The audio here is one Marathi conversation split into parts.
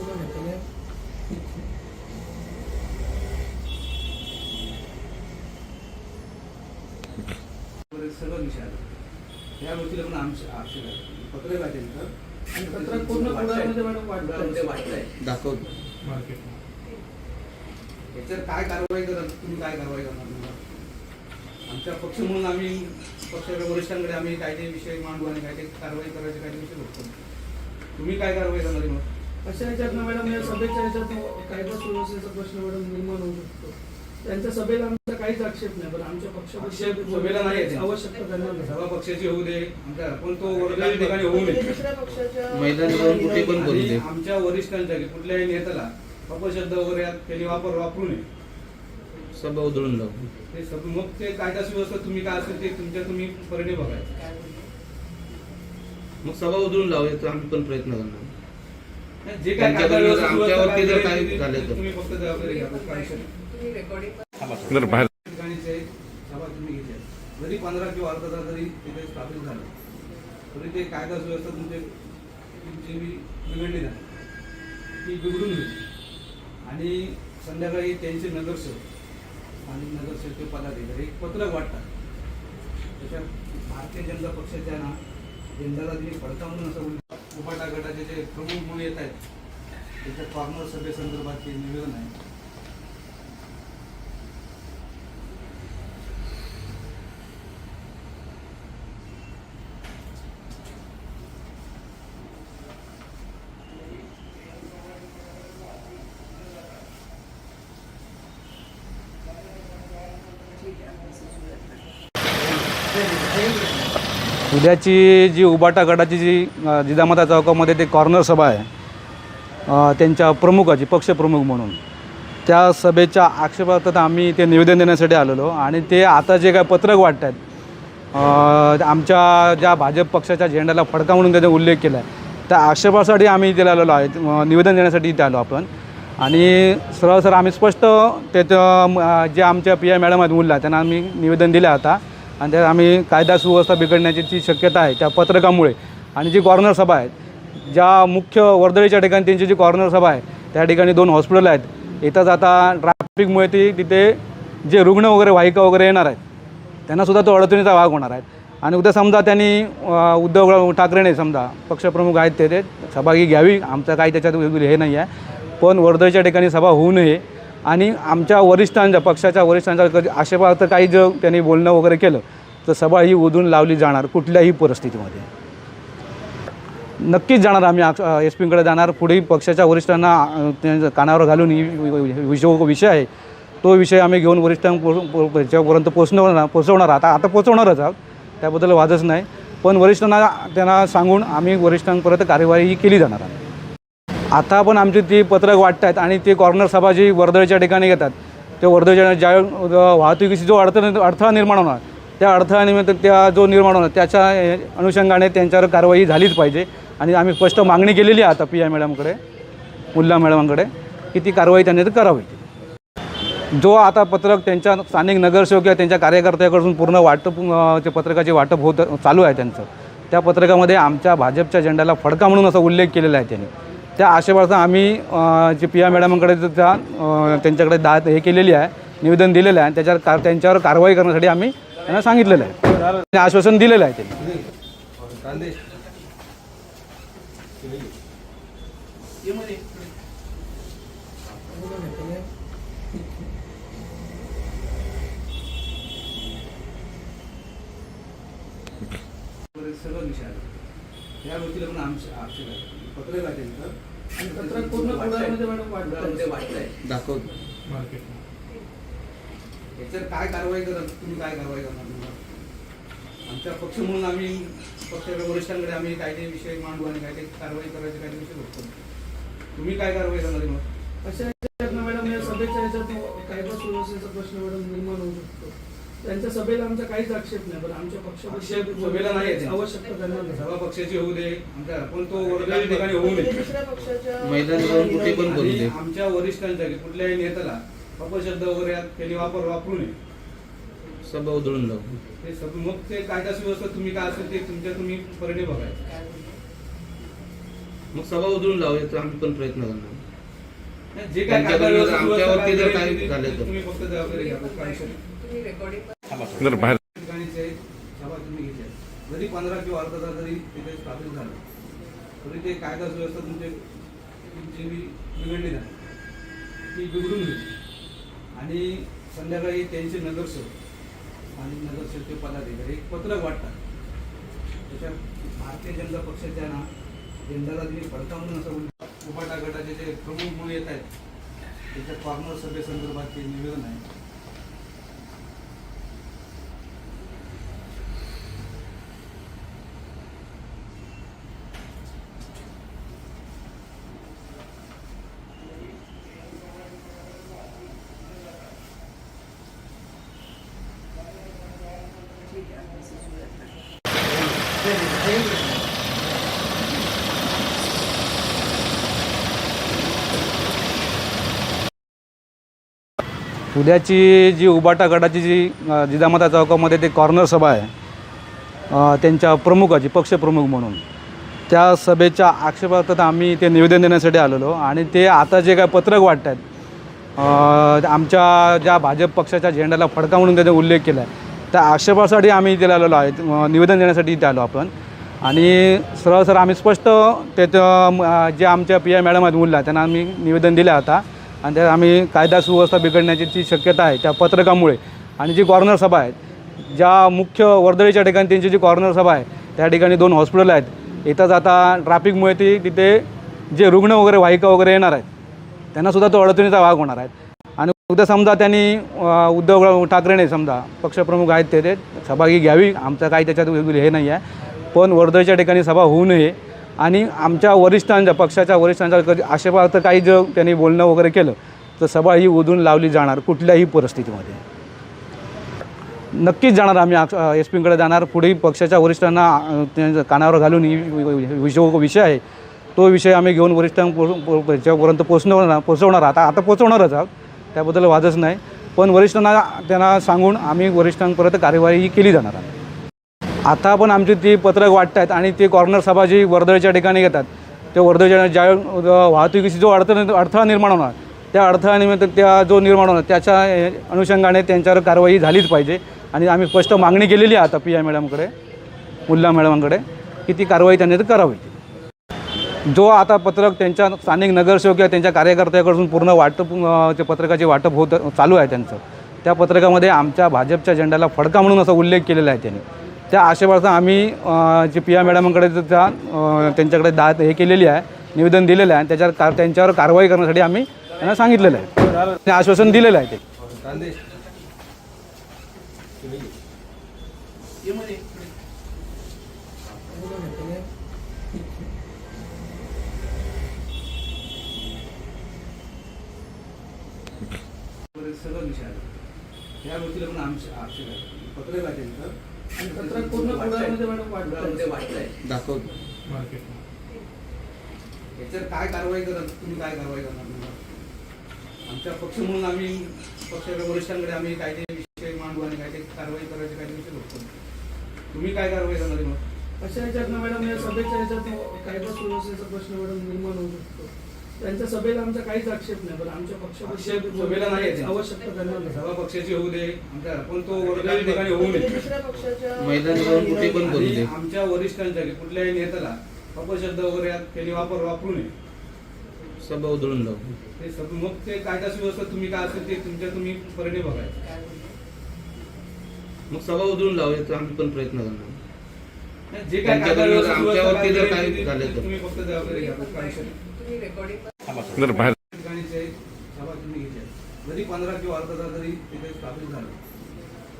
सुनील कांदे सगळं विषय या गोष्टीला पण आमचे आवश्यक आहे पत्र पाहिजे तर आणि पत्रक पूर्ण मॅडम वाटलंय दाखवतो याच्यावर काय कारवाई तुम्ही काय कारवाई करणार? आमच्या पक्ष म्हणून आम्ही पक्षाच्या वरिष्ठांकडे आम्ही काय ते विषय मांडू आणि काय ते कारवाई करायचे काय ते विषय बघतो तुम्ही काय कारवाई करणार आहे मग? अशा ह्याच्यातनं मॅडम या सभेच्या ह्याच्यात कायदा सुव्यवस्थेचा प्रश्न मॅडम निर्माण होऊ शकतो. त्यांच्या सभेला आमचा काहीच आक्षेप नाही पण आमच्या पक्ष सभेला नाही. आवश्यकता त्यांना नाही. सभा पक्षाची होऊ दे आमच्या पण तो वर्गाच्या ठिकाणी होऊ नये आमच्या वरिष्ठांच्या कुठल्याही नेत्याला अपशब्द वगैरे त्यांनी वापर वापरू नये. सभा उधळून लावू ते सब मग ते कायदा सुव्यवस्था तुम्ही काय असेल ते तुमच्या तुम्ही परिणी बघायचं मग सभा उधळून लावू याचा आम्ही पण प्रयत्न करणार. जे काय त्यांच्या आमच्यावरती जर काही ते झालं तर. तुम्ही फक्त जबाबदारी घ्या. जर बाहेर. ठिकाणीचे सभा तुम्ही घेतल्या. जरी पंधरा किंवा अर्धा तास जरी तिथे स्थापित झालं तरी ते कायदा सुव्यवस्था तुमचे तुमची बिघडली नाही ती बिघडून होईल आणि संध्याकाळी त्यांचे नगरसेवक आणि नगरसेवक पदाधिकारी एक पत्रक वाटतात. त्याच्यात भारतीय जनता पक्षाच्या ना तुम्ही पडता म्हणून असं उपाटा गटाचे जे प्रमुख मुळे येत आहेत त्याच्या कॉर्नर सभेसंदर्भात ते निवेदन आहे? उद्याची जी उबाटा गटाची जी जिजामाता चौकामध्ये ते कॉर्नर सभा आहे त्यांच्या प्रमुखाची पक्षप्रमुख म्हणून त्या सभेच्या आक्षेपार्थ आम्ही ते निवेदन देण्यासाठी आलेलो. आणि ते आता जे काय पत्रक वाटत आहेत आमच्या ज्या भाजप पक्षाच्या झेंड्याला फडका म्हणून त्याचा उल्लेख केला आहे त्या आक्षेपासाठी आम्ही इथे आलेलो आहे. निवेदन देण्यासाठी इथे आलो आपण. आणि सरळ सर आम्ही स्पष्ट त्याचं जे आमच्या पी आय मॅडम आहेत मुल्ला त्यांना आम्ही निवेदन दिलं आता. आणि त्यात आम्ही कायदा सुव्यवस्था बिघडण्याची जी शक्यता आहे त्या पत्रकामुळे आणि जी कॉर्नर सभा आहे ज्या मुख्य वर्दळीच्या ठिकाणी त्यांची जी कॉर्नर सभा आहे त्या ठिकाणी दोन हॉस्पिटल आहेत. येता जाता ट्रॅफिकमुळे ती तिथे जे रुग्ण वगैरे वाहिका वगैरे येणार आहेत त्यांनासुद्धा तो अडचणीचा भाग होणार आहे आणि उद्या समजा त्यांनी उद्धव ठाकरेने समजा पक्षप्रमुख आहेत ते सहभागी घ्यावी. आमचं काही त्याच्यात हे नाही आहे. पण वर्दळीच्या ठिकाणी सभा होऊ नये. आणि आमच्या वरिष्ठांच्या पक्षाच्या वरिष्ठांच्या कधी आक्षेपार्थ काही जर त्यांनी बोलणं वगैरे केलं तर सभा ही उधून लावली जाणार कुठल्याही परिस्थितीमध्ये. नक्कीच जाणार आम्ही एस पीकडे जाणार. पुढे पक्षाच्या वरिष्ठांना त्यांच्या कानावर घालून ही विषय विषय आहे. तो विषय आम्ही घेऊन वरिष्ठांपर्यंत पोचणार पोचवणार आता आता पोचवणारच आहोत त्याबद्दल वादच नाही. पण वरिष्ठांना त्यांना सांगून आम्ही वरिष्ठांपर्यंत कार्यवाही ही केली जाणार आहे. आता पण आमची ती पत्रक वाटत आहेत आणि ते कॉर्नर सभा जी वर्दळीच्या ठिकाणी घेतात ते वर्दळीच्या ज्या वाहतुकीची जो अडथळा अडथळा निर्माण होणार त्या अडथळ्यानिमित्त त्या जो निर्माण होणार त्याच्या अनुषंगाने त्यांच्यावर कारवाई झालीच पाहिजे. आणि आम्ही स्पष्ट मागणी केलेली आहे आता पी आय मॅडमकडे मुल्ला मॅडमांकडे की ती कारवाई त्यांनी तर करावी. जो आता पत्रक त्यांच्या स्थानिक नगरसेवक किंवा त्यांच्या कार्यकर्त्याकडून पूर्ण वाटप ते पत्रकाचे वाटप होत चालू आहे त्यांचं त्या पत्रकामध्ये आमच्या भाजपच्या झेंड्याला फडका म्हणून असा उल्लेख केलेला आहे त्यांनी. त्या आशेपासून आम्ही जे पी आय मॅडमांकडे त्या त्यांच्याकडे दा हे केलेली आहे निवेदन दिलेलं आहे आणि त्याच्यावर कार त्यांच्यावर कारवाई करण्यासाठी आम्ही त्यांना सांगितलेलं आहे. त्यांनी आश्वासन दिलेलं आहे त्यांनी. सगळं विषय या गोष्टीला पण आमचे आक्षेप आहे पत्र त्यांचं. दाखवतो याच्यावर काय कारवाई करणार? तुम्ही काय कारवाई करणार? आमच्या पक्ष म्हणून आम्ही पक्षाच्या वरिष्ठांकडे आम्ही काय ते विषय मांडू आणि काय ते कारवाई करायचे काय ते विषय बघतो तुम्ही काय कारवाई करणार आहे मग? ना मॅडम या सभेच्या ह्याच्यात कायदा सुव्यवस्थेचा प्रश्न मॅडम निर्माण होऊ शकतो. त्यांच्या सभेला आमचा काहीच आक्षेप नाही पण आमच्या आक्षेप सभेला नाही आहे. आवश्यकता त्यांना. सभा पक्षाची होऊ दे आमच्या पण तो वर्गाच्या ठिकाणी होऊ नये दे. आमच्या वरिष्ठांच्या की कुठल्याही नेत्याला अपशब्द वगैरे त्यांनी वापर वापरू नये. सभा उधळून लावू. ते सब मग ते कायदा सुव्यवस्था तुम्ही काय असेल ते तुमच्या तुम्ही परिणी बघायचं. मग सभा उधळून लावू याचा आम्ही पण प्रयत्न करणार. नाही, जे काय कायदा व्यवस्था आमच्यावरती जर काय झालं. तुम्ही फक्त जबाबदारी घ्या बाहेर जरी पंधरा किंवा अर्धा तास जरी तिथे स्थापित झालं तरी ते कायदा सुव्यवस्था तुमचे तुमची मी बिघडली नाही ती बिघडून गेली. आणि संध्याकाळी त्यांचे नगरसेवक आणि नगरसेवकचे पदाधिकारी एक पत्रक वाटतात. त्याच्यात भारतीय जनता पक्षाच्या ना जनताला तिने पडताळून असं उल- उभाटा गटाचे जे प्रमुख म्हणून येत आहेत त्याच्या कॉर्नर सभेसंदर्भात ते निवेदन आहे. उद्याची जी उबाटा गटाची जी जिजामाता चौकामध्ये ते कॉर्नर सभा आहे त्यांच्या प्रमुखाची पक्षप्रमुख म्हणून त्या सभेच्या आक्षेपार्थ आम्ही ते निवेदन देण्यासाठी आलेलो आणि ते आता जे काय पत्रक वाटत आहेत आमच्या ज्या भाजप पक्षाच्या झेंड्याला फडका म्हणून त्याचा उल्लेख केला आहे त्या आक्षेपासाठी आम्ही इथे आलेलो आहे. निवेदन देण्यासाठी इथे आलो आपण. आणि सरळ सर आम्ही स्पष्ट त्याचं जे आमच्या पी आय मॅडम आहेत मुलं त्यांना आम्ही निवेदन दिलं आता. आणि त्यात आम्ही कायदा सुव्यवस्था बिघडण्याची जी शक्यता आहे त्या पत्रकामुळे. आणि जी कॉर्नर सभा आहेत ज्या मुख्य वर्दळीच्या ठिकाणी त्यांची जी कॉर्नर सभा आहे त्या ठिकाणी दोन हॉस्पिटल आहेत. इथंच आता ट्रॅफिकमुळे ती तिथे जे रुग्ण वगैरे वाहिका वगैरे येणार आहेत त्यांनासुद्धा तो अडचणीचा भाग होणार आहेत उद्या समजा त्यांनी उद्धव उद्धव ठाकरेने समजा पक्षप्रमुख आहेत ते सहभागी घ्यावी. आमचं काही त्याच्यात हे नाही आहे. पण वर्धेच्या ठिकाणी सभा होऊ नये. आणि आमच्या वरिष्ठांच्या पक्षाच्या वरिष्ठांच्या कधी आक्षेपार्थ काही जर त्यांनी बोलणं वगैरे केलं तर सभा ही उधून लावली जाणार कुठल्याही परिस्थितीमध्ये. नक्कीच जाणार आम्ही एस पीकडे जाणार. पुढे पक्षाच्या वरिष्ठांना त्यांच्या कानावर घालून ही विषय विषय आहे. तो विषय आम्ही घेऊन वरिष्ठांपर्यंत पोचणार पोचवणार. आता आता पोचवणारच आहोत. त्याबद्दल वादच नाही. पण वरिष्ठांना त्यांना सांगून आम्ही वरिष्ठांपर्यंत कार्यवाही केली जाणार आहे. आता पण आमची ती पत्रक वाटत आहेत आणि ती कॉर्नर सभा जी वर्दळीच्या ठिकाणी घेतात त्या वर्दळीच्या ज्या वाहतुकीची जो अडथळा अडथळा निर्माण होणार त्या अडथळ्यानिमित्त त्या जो निर्माण होणार त्याच्या अनुषंगाने त्यांच्यावर कारवाई झालीच पाहिजे. आणि आम्ही स्पष्ट मागणी केलेली आहे आता पी आय मॅडमकडे मुल्ला मॅडमांकडे की ती कारवाई त्यांनी तर करावी. जो आता पत्रक त्यांच्या स्थानिक नगरसेवक किंवा त्यांच्या कार्यकर्त्याकडून पूर्ण वाटप ते पत्रकाचे वाटप होत चालू आहे त्यांचं. त्या पत्रकामध्ये आमच्या भाजपच्या झेंड्याला फडका म्हणून असा उल्लेख केलेला आहे त्यांनी. त्या आशेपासून आम्ही जे पी आय मॅडमांकडे त्या त्यांच्याकडे दा हे केलेली आहे निवेदन दिलेलं आहे. आणि त्याच्यावर कार त्यांच्यावर कारवाई करण्यासाठी आम्ही त्यांना सांगितलेलं आहे. ते आश्वासन दिलेलं आहे ते. सगळं विषय आला त्या गोष्टीला पण आमचे आक्षेप आहे पत्रक आहे त्यांचं आणि पत्रक पूर्ण पुण्यामध्ये मॅडम पुण्यामध्ये वाटतं? वाटलंय दाखवतो याच्यावर काय कारवाई करत तुम्ही काय कारवाई करणार? आमच्या पक्ष म्हणून आम्ही पक्षाच्या वरिष्ठांकडे आम्ही काय ते विषय मांडू आणि काय ते कारवाई करायचे काय ते विषय बघतो. तुम्ही काय कारवाई करणार मग? अशा ह्याच्यात ना मॅडम या सभेच्या कायदा सुव्यवस्थेचा प्रश्न मॅडम निर्माण होऊ शकतो. त्यांच्या सभेला आमचा काहीच आक्षेप नाही पण आमच्या आक्षेप सभेला नाही आहे. आवश्यकता त्यांना. सभा पक्षाची होऊ दे आमच्या पण तो वर्गाच्या ठिकाणी होऊ नये दुसऱ्या पक्षाच्या मैदान जाऊन कुठे पण बोलू आणि दे आमच्या वरिष्ठांच्या की कुठल्याही नेत्याला अपशब्द वगैरे त्यांनी वापर वापरू नये सभा उधळून लावू ते सब मग ते कायदा सुव्यवस्था तुम्ही काय असेल ते तुमच्या तुम्ही परिणी बघायचं मग सभा उधळून लावू याचा आम्ही पण प्रयत्न करणार नाही, जे काय त्यांच्या कायदा व्यवस्था आमच्यावरती सुव्यवस्था जर काय काही ते- झालं तर. तुम्ही फक्त जबाबदारी घ्या. जर बाहेर सभा तुम्ही घेतल्या. जरी पंधरा किंवा अर्धा तास जरी तिथे स्थापित झालं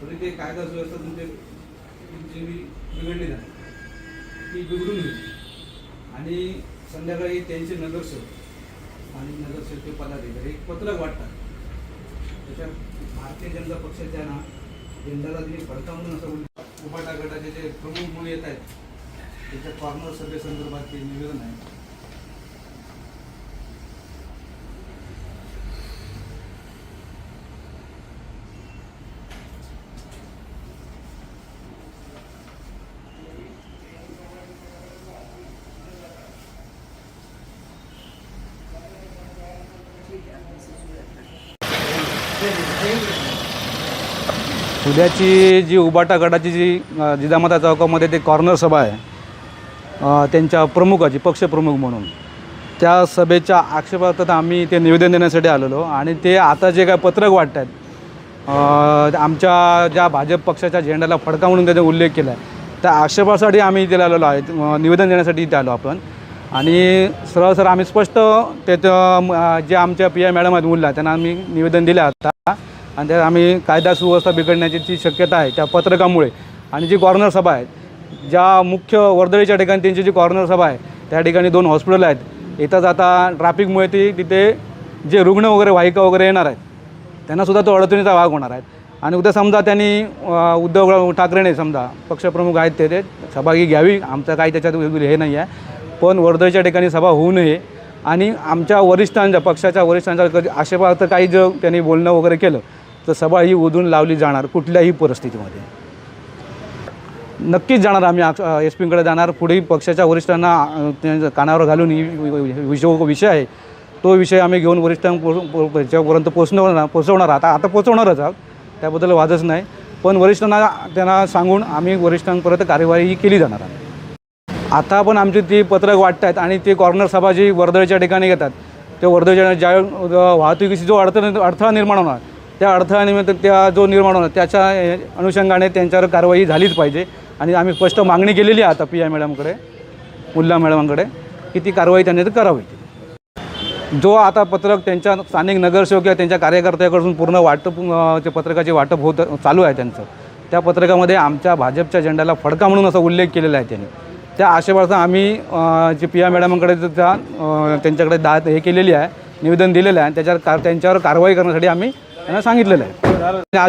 तरी ते कायदा सुव्यवस्था तुमचे तुमची बिघडली नाही. ती बिघडून गेली. आणि संध्याकाळी त्यांचे नगरसेवक स्थानिक नगरसेवक पदाधिकारी एक पत्रक वाटतात. त्याच्यात भारतीय जनता पक्षाच्या ना झेंडाला तिने फडकावून असं उभाटा गटाचे जे प्रमुख म्हणून येत आहेत त्याच्या कॉर्नर सभेसंदर्भात ते निवेदन आहे. उद्याची जी उबाटा गटाची जी जिजामाता चौकामध्ये ते कॉर्नर सभा आहे त्यांच्या प्रमुखाची पक्षप्रमुख म्हणून त्या सभेच्या आक्षेपार्थ आम्ही ते निवेदन देण्यासाठी आलेलो. आणि ते आता जे काय पत्रक वाटत आहेत आमच्या ज्या भाजप पक्षाच्या झेंड्याला फडका म्हणून त्याचा उल्लेख केला आहे त्या आक्षेपासाठी आम्ही इथे आलेलो आहे. निवेदन देण्यासाठी इथे आलो आपण. आणि सरळ सर आम्ही स्पष्ट त्याचं जे आमच्या पी आय मॅडम आहेत मुलं त्यांना आम्ही निवेदन दिलं आता. आणि त्यात आम्ही कायदा सुव्यवस्था बिघडण्याची जी शक्यता आहे त्या पत्रकामुळे. आणि जी कॉर्नर सभा आहे ज्या मुख्य वर्दळीच्या ठिकाणी त्यांची जी कॉर्नर सभा आहे त्या ठिकाणी दोन हॉस्पिटल आहेत. येता जाता ट्रॅफिकमुळे ती तिथे जे रुग्ण वगैरे वाहिका वगैरे येणार आहेत त्यांनासुद्धा तो अडचणीचा भाग होणार आहे आणि उद्या समजा त्यांनी उद्धव ठाकरेने समजा पक्षप्रमुख आहेत ते सहभागी घ्यावी. आमचं काही त्याच्यात हे नाही आहे. पण वर्दळीच्या ठिकाणी सभा होऊ नये. आणि आमच्या वरिष्ठांच्या पक्षाच्या वरिष्ठांच्या कधी आक्षेपार्थ काही जर त्यांनी बोलणं वगैरे केलं तर सभा ही उधून लावली जाणार कुठल्याही परिस्थितीमध्ये. नक्कीच जाणार आम्ही एस पीकडे जाणार. पुढे पक्षाच्या वरिष्ठांना त्यांच्या कानावर घालून ही विषय विषय आहे. तो विषय आम्ही घेऊन वरिष्ठांपर्यंत पोचणार पोचवणार आता आता पोचवणारच आहोत त्याबद्दल वादच नाही. पण वरिष्ठांना त्यांना सांगून आम्ही वरिष्ठांपर्यंत कार्यवाही ही केली जाणार आहे. आता पण आमची ती पत्रक वाटत आहेत आणि ते कॉर्नर सभा जी वर्दळीच्या ठिकाणी घेतात ते वर्दळीच्या ज्या वाहतुकीची जो अडथळा अडथळा निर्माण होणार त्या अडथळ्यानिमित्त त्या जो निर्माण होणार त्याच्या अनुषंगाने त्यांच्यावर कारवाई झालीच पाहिजे. आणि आम्ही स्पष्ट मागणी केलेली आहे आता पी आय मॅडमकडे मुल्ला मॅडमांकडे की ती कारवाई त्यांनी तर करावी. जो आता पत्रक त्यांच्या स्थानिक नगरसेवक किंवा त्यांच्या कार्यकर्त्याकडून पूर्ण वाटप ते पत्रकाचे वाटप होत चालू आहे त्यांचं त्या पत्रकामध्ये आमच्या भाजपच्या झेंड्याला फडका म्हणून असा उल्लेख केलेला आहे त्यांनी. त्या आशेपासून आम्ही जे पी आय मॅडमांकडे त्या त्यांच्याकडे दा हे केलेली आहे निवेदन दिलेलं आहे आणि त्याच्यावर कार त्यांच्यावर कारवाई करण्यासाठी आम्ही त्यांना सांगितलेलं आहे.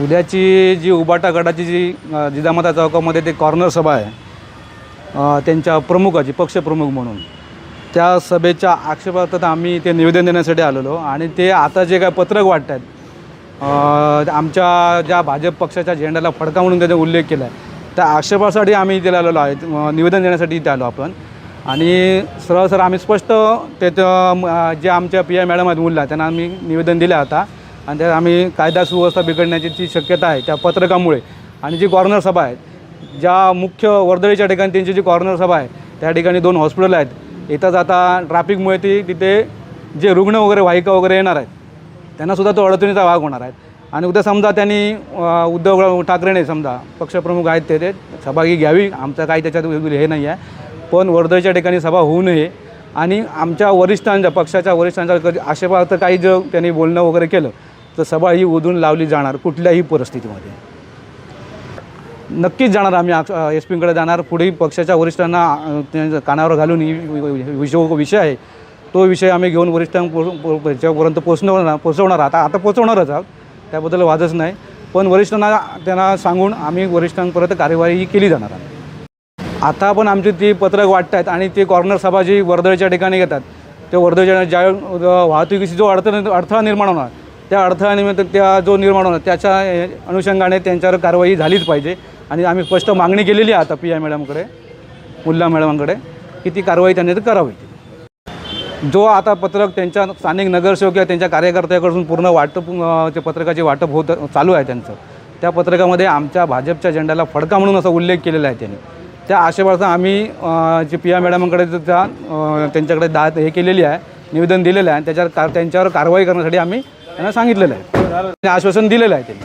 उद्याची जी उबाटा गटाची जी जिजामाता चौकामध्ये ते कॉर्नर सभा आहे त्यांच्या प्रमुखाची पक्षप्रमुख म्हणून त्या सभेच्या आक्षेपार्थ आम्ही ते निवेदन देण्यासाठी आलेलो. आणि ते आता जे काय पत्रक वाटत आहेत आमच्या ज्या भाजप पक्षाच्या झेंड्याला फडका म्हणून त्याचा उल्लेख केला आहे त्या आक्षेपासाठी आम्ही इथे आलेलो आहे. निवेदन देण्यासाठी इथे आलो आपण. आणि सरळ सर आम्ही स्पष्ट त्याचं जे आमच्या पी आय मॅडम आहेत मुलं त्यांना आम्ही निवेदन दिलं आता. आणि त्यात आम्ही कायदा सुव्यवस्था बिघडण्याची जी शक्यता आहे त्या पत्रकामुळे. आणि जी कॉर्नर सभा आहेत ज्या मुख्य वर्दळीच्या ठिकाणी त्यांची जी कॉर्नर सभा आहे त्या ठिकाणी दोन हॉस्पिटल आहेत. येता जाता ट्रॅफिकमुळे ती तिथे जे रुग्ण वगैरे वाहिका वगैरे येणार आहेत त्यांनासुद्धा तो अडचणीचा भाग होणार आहे. आणि उद्या समजा त्यांनी उद्धव उद्धव ठाकरेने समजा पक्षप्रमुख आहेत ते सहभागी घ्यावी. आमचं काही त्याच्यात हे नाही आहे. पण वर्धेच्या ठिकाणी सभा होऊ नये. आणि आमच्या वरिष्ठांच्या पक्षाच्या वरिष्ठांच्या कधी आक्षेपार्थ काही जर त्यांनी बोलणं वगैरे केलं तर सभा ही उधून लावली जाणार कुठल्याही परिस्थितीमध्ये. नक्कीच जाणार आम्ही एस पीकडे जाणार. पुढे पक्षाच्या वरिष्ठांना त्यांच्या कानावर घालून ही विषय विषय आहे. तो विषय आम्ही घेऊन वरिष्ठांपर्यंत पोचणार पोचवणार. आता आता पोचवणारच आहोत. त्याबद्दल वादच नाही. पण वरिष्ठांना त्यांना सांगून आम्ही वरिष्ठांपर्यंत कार्यवाही ही केली जाणार आहे. आता पण आमची ती पत्रक वाटत आहेत आणि ते कॉर्नर सभा जी वर्दळीच्या ठिकाणी घेतात ते वर्दळीच्या ज्या वाहतुकीची जो अडथळा अडथळा निर्माण होणार त्या अडथळ्यानिमित्त त्या जो निर्माण होणार त्याच्या अनुषंगाने त्यांच्यावर कारवाई झालीच पाहिजे. आणि आम्ही स्पष्ट मागणी केलेली आहे आता पी आय मॅडमकडे मुल्ला मॅडमांकडे की ती कारवाई त्यांनी तर करावी. जो आता पत्रक त्यांच्या स्थानिक नगरसेवक किंवा त्यांच्या कार्यकर्त्याकडून पूर्ण वाटप ते पत्रकाचे वाटप होत चालू आहे त्यांचं. त्या पत्रकामध्ये आमच्या भाजपच्या झेंड्याला फडका म्हणून असा उल्लेख केलेला आहे त्यांनी. त्या आशेपासून आम्ही जे पी आय मॅडमांकडे त्या त्यांच्याकडे दा हे केलेली आहे निवेदन दिलेलं आहे आणि त्याच्यावर का त्यांच्यावर कारवाई करण्यासाठी आम्ही त्यांना सांगितलेलं आहे. आश्वासन दिलेलं आहे त्यांनी.